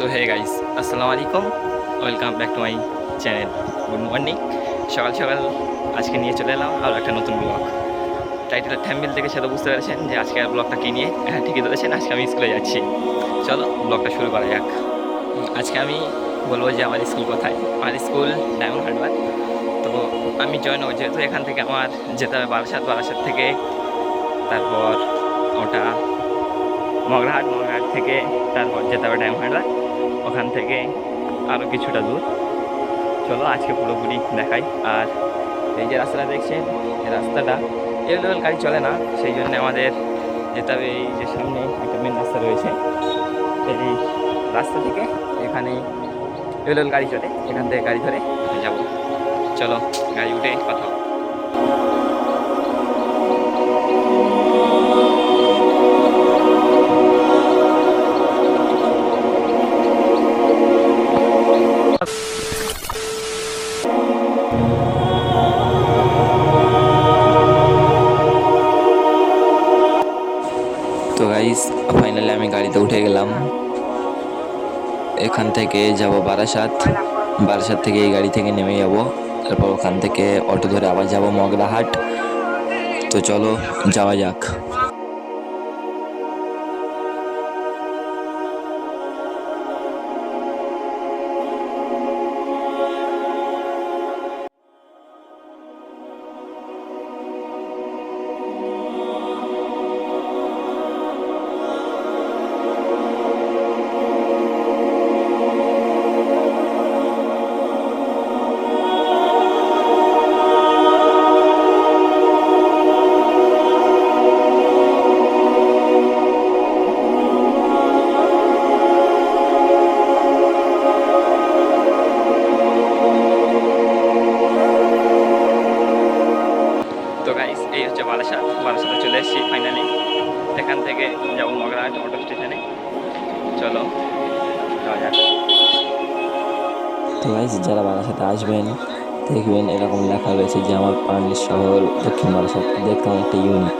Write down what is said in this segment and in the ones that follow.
So hey guys আসসালামু আলাইকুম welcome back to my channel good morning সকাল সকাল আজকে নিয়ে চলে এলাম আর একটা নতুন ব্লগ টাইটেল থ্যাম্বিল দেখে সেটা বুঝতে পেরেছেন যে আজকে ব্লগটা কী নিয়ে? হ্যাঁ ঠিকই ধরেছেন, আজকে আমি স্কুলে যাচ্ছি। চলো ব্লগটা শুরু করা যাক। আজকে আমি বলব যে আমার স্কুল কোথায়? আমার স্কুল ডায়মন্ড হার্ডবার তো আমি জয়েন হব যেহেতু এখান থেকে আমার যেতে হবে বারাসাত। বারাসাত থেকে তারপর ওটা মগরাহাট। মগরাহাট থেকে তারপর যেতে হবে ডায়মন্ড হার্ডবার ওখান থেকে আরও কিছুটা দূর। চলো আজকে পুরোপুরি দেখাই। আর এই যে রাস্তাটা দেখছেন, এই রাস্তাটা এভেলেবেল গাড়ি চলে না, সেই জন্য আমাদের যেতে হবে এই যে সামনে একটা মেন রাস্তা রয়েছে। এই রাস্তা থেকে এখানে এভেলেবেল গাড়ি চলে, এখান থেকে গাড়ি ধরে যাব। চলো গাড়ি উঠে কথা গাইস ফাইনালি আমি গাড়িতে উঠে গেলাম। এখান থেকে যাব বারাসাত। বারাসাত থেকে এই গাড়ি থেকে নেমে যাব। তারপর ওখান থেকে অটো ধরে আবার যাব মগরাহাট। তো চলো, যাওয়া যাক। চলো। তো গাইজ যারা বারাসাতে আসবেন, দেখবেন এরকম লেখা রয়েছে যে, আমার পানির শহর দক্ষিণ বারাসাত দেখতে অনেকটা ইউনিক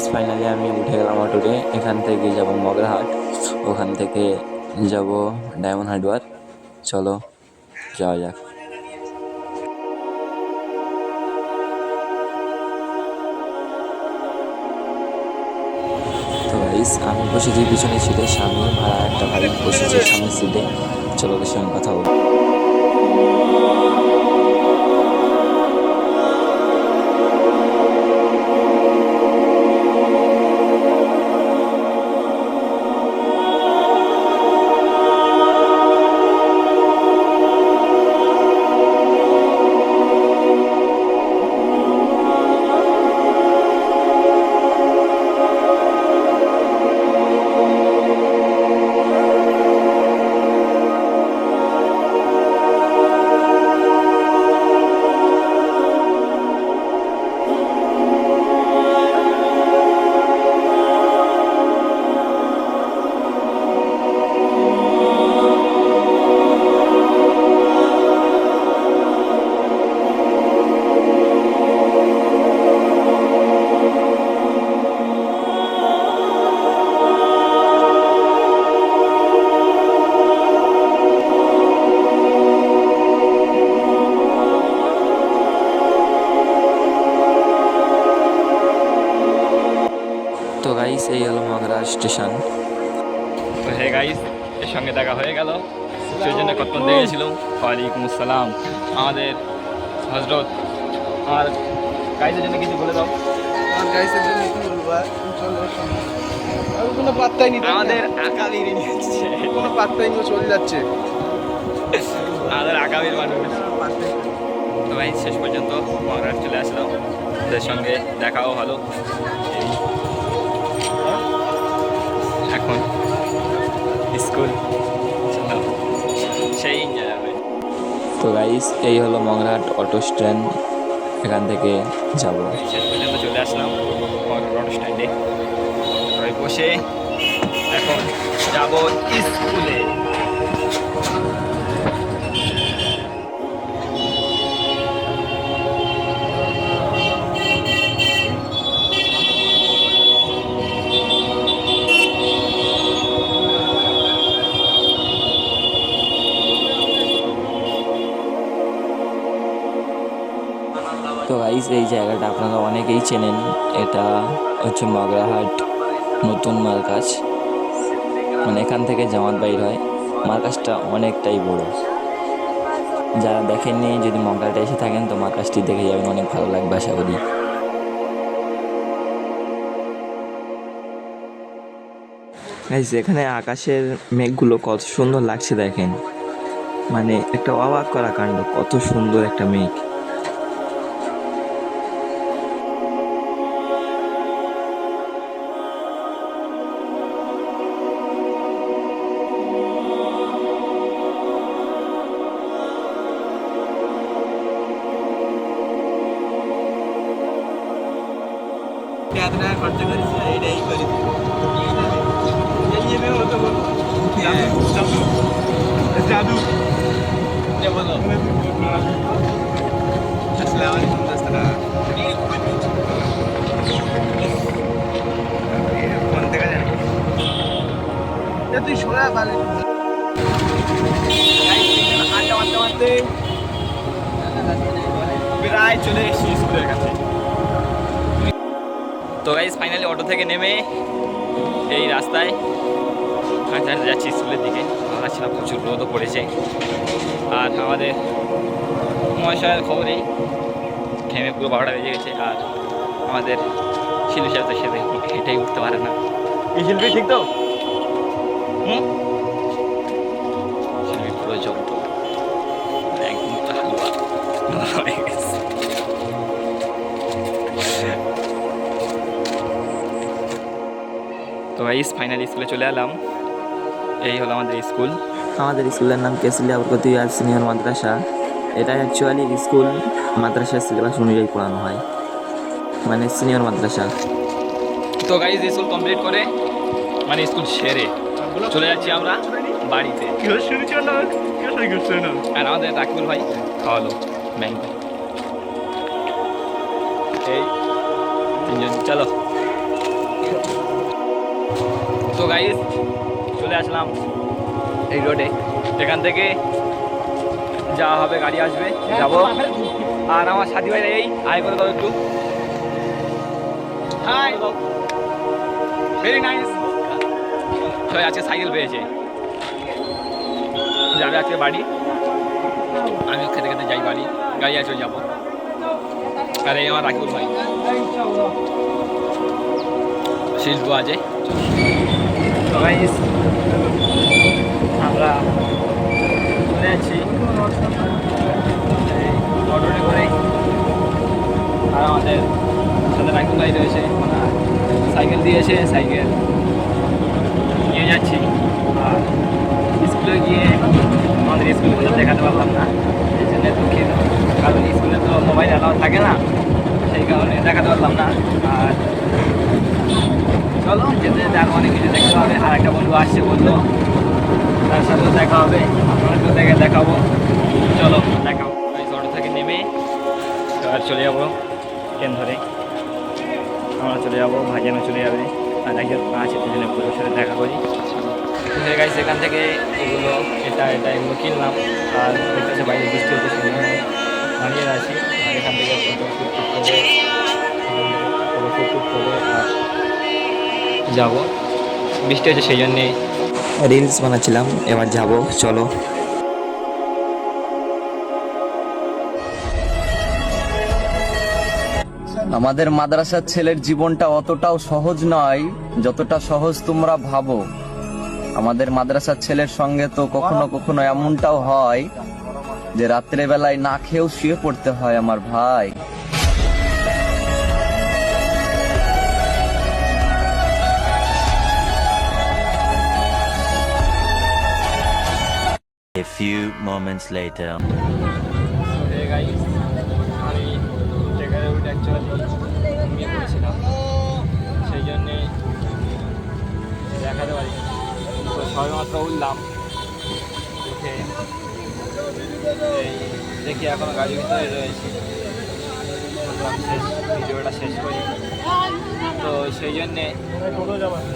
তো গাইজ ফাইনালি আমি উঠে গেলাম অটোতে। এখান থেকে যাব মগরাহাট। ওখান থেকে যাব ডায়মন্ড হার্ডওয়ার। চলো, যাওয়া যাক। তো গাইস আমি বসেছি পিছনে সিটে স্বামী আর একটা ভাই বসেছে সামনের সিটে চলো সঙ্গে কথা বলব স্টেশন। তো হে গাইস এর সঙ্গে দেখা হয়ে গেল। সেই জন্য কতক্ষণ গেছিলাম ওয়ালাইকুম আসসালাম। আমাদের হজরত আর গাইদের জন্য কিছু বলে দাও। আমার গাইসের জন্য কি বলব আর? আর কোনো পাত্তাই নিতে আমাদের নিচ্ছে কোনো পাত্তাই নিয়ে চলে যাচ্ছে। আমাদের আকাবির মানুষ। তো ভাই শেষ পর্যন্ত মহারাজ চলে আসলাম ওদের সঙ্গে দেখাও হলো। স্কুল সেই তো গাইস এই হলো মংলাহাট অটো স্ট্যান্ড এখান থেকে যাব। চলে আসলাম অটো স্ট্যান্ডে বসে এখন যাব স্কুলে। এই জায়গাটা আপনারা অনেকেই চেনেন। এটা হচ্ছে মগরাহাট নতুন মার্কাস মানে এখান থেকে জামাত বাইর হয়। মার্কাসটা অনেকটাই বড়। যারা দেখেননি, যদি মগরাহাটে এসে থাকেন, তো মার্কাসটি দেখে যাবেন, অনেক ভালো লাগবে, আশা করি। এখানে আকাশের মেঘগুলো কত সুন্দর লাগছে দেখেন। মানে একটা অবাক করা কাণ্ড, কত সুন্দর একটা মেঘ। তুই মারতে প্রায় চলে এসেছি স্কুলের কাছে তো গাইজ ফাইনালি অটো থেকে নেমে এই রাস্তায়। হাঁটতে হাঁটতে যাচ্ছি স্কুলের দিকে। আমরা ছিলাম প্রচুর রোদও পড়েছে। আর আমাদের মহাশয়ের খবরেই ঘেমে পুরো বারোটা বেজে গেছে। আর আমাদের শিল্পী সাহেব তো সে হেঁটেই উঠতে পারে না। এই শিল্পী ঠিক তো? হুম? শিল্পী পুরো জব্দ একদম তো হালুয়া হয়ে গেছে। তো গাইস ফাইনালি স্কুলে চলে এলাম। এই হলো আমাদের স্কুল। আমাদের স্কুলের নাম কেসিলিয়া আর সিনিয়র মাদ্রাসা। এটা অ্যাকচুয়ালি স্কুল মাদ্রাসার সিলেবাস অনুযায়ী পড়ানো হয়। মানে সিনিয়র মাদ্রাসা। তো গাইজ স্কুল কমপ্লিট করে মানে স্কুল সেরে চলে যাচ্ছি আমরা বাড়িতে। আর আমাদের রাকিবুল ভাই খাওয়ালো ব্যাংকে। এই তিনজন চলো। তো গাইজ চলে আসলাম এই রোডে এখান থেকে যাওয়া হবে গাড়ি আসবে যাব। আর আমার সাথী ভাই এই আয় করে দাও একটু। হাই ভেরি নাইস সবাই আজকে সাইকেল পেয়েছে। যাবে আজকে বাড়ি। আমি খেতে খেতে যাই বাড়ি। গাড়ি আছে যাব। আর এই আমার রাকিবুল ভাই। শিল্প আছে। Guys, আমরা চলে যাচ্ছি অটোতে করে আর আমাদের সাথে রাকিবুল ভাই রয়েছে। ওনার সাইকেল দিয়েছে সাইকেল নিয়ে যাচ্ছি। আর স্কুলে গিয়ে আমাদের স্কুলগুলো দেখাতে পারলাম না। এই জন্য দুঃখিত। কারণ স্কুলে তো মোবাইল অ্যালাউ থাকে না। সেই কারণে দেখাতে পারলাম না। আর চলো, যেতে যেতে আরও অনেক কিছু দেখতে হবে। আর একটা বন্ধু আসছে বলল তার সাথে দেখা হবে। আপনাদেরকেও দেখে দেখাবো। চলো দেখাও অটো থেকে নেমে আর চলে যাব ট্রেন ধরে। আমরা চলে যাব ভাইজানও চলে যাবে। আর একজন আছে দুজনে পুরোর সাথে দেখা করি। গাইছে এখান থেকে এগুলো, এটা এটা এগুলো কিনলাম। আর দেখতেছে বাইরে বৃষ্টি হচ্ছে জন্য দাঁড়িয়ে আছি। আর এখান থেকে ফটো করে আর যাব। বৃষ্টি হচ্ছে সেই জন্যে রিলস বানাচ্ছিলাম, এবার যাব, চলো। আমাদের মাদ্রাসার ছেলের জীবনটা অতটাও সহজ নয়, যতটা সহজ তোমরা ভাবো। আমাদের মাদ্রাসার ছেলের সঙ্গে তো কখনো কখনো এমনটাও হয় যে রাত্রে বেলায় না খেয়েও শুয়ে পড়তে হয় আমার ভাই। A few moments later. আমি ট্রেকারে উঠে অ্যাকচুয়ালি ঘুমিয়ে পড়েছিলাম, সেই জন্যে উঠলাম, উঠে এই দেখি এখনও গাড়ির ভিতরে রয়েছে। শেষ, ভিডিওটা শেষ করি। তো সেই জন্যে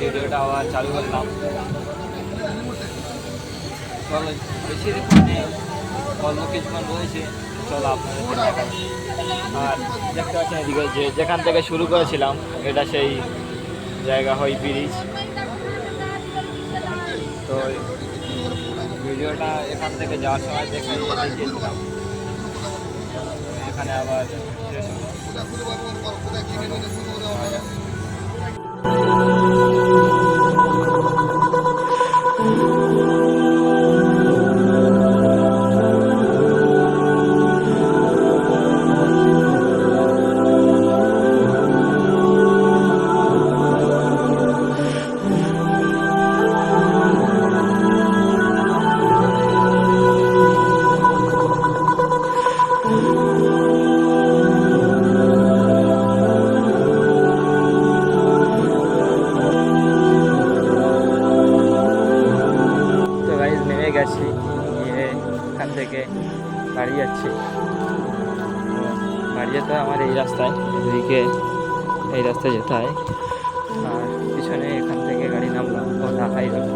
ভিডিওটা আবার চালু করলাম। আর দেখতে এদিকে যে যেখান থেকে শুরু করেছিলাম, এটা সেই জায়গা হয় ব্রিজ। তো ভিডিওটা এখান থেকে যাওয়ার সময় দেখে এখানে আবার শেষ হলো এই রাস্তায় যেতে হয়। আর পিছনে এখান থেকে গাড়ি নামলাম ওটা হাই রোড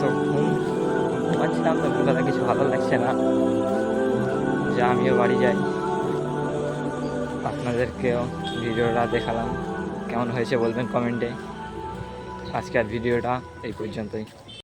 তো ঘুম, ঘুমাচ্ছিলাম, তো ঘুমটা কিছু ভালো লাগছে না। যে আমিও বাড়ি যাই। আপনাদেরকেও ভিডিওটা দেখালাম। কেমন হয়েছে বলবেন কমেন্টে। আজকের ভিডিওটা এই পর্যন্তই।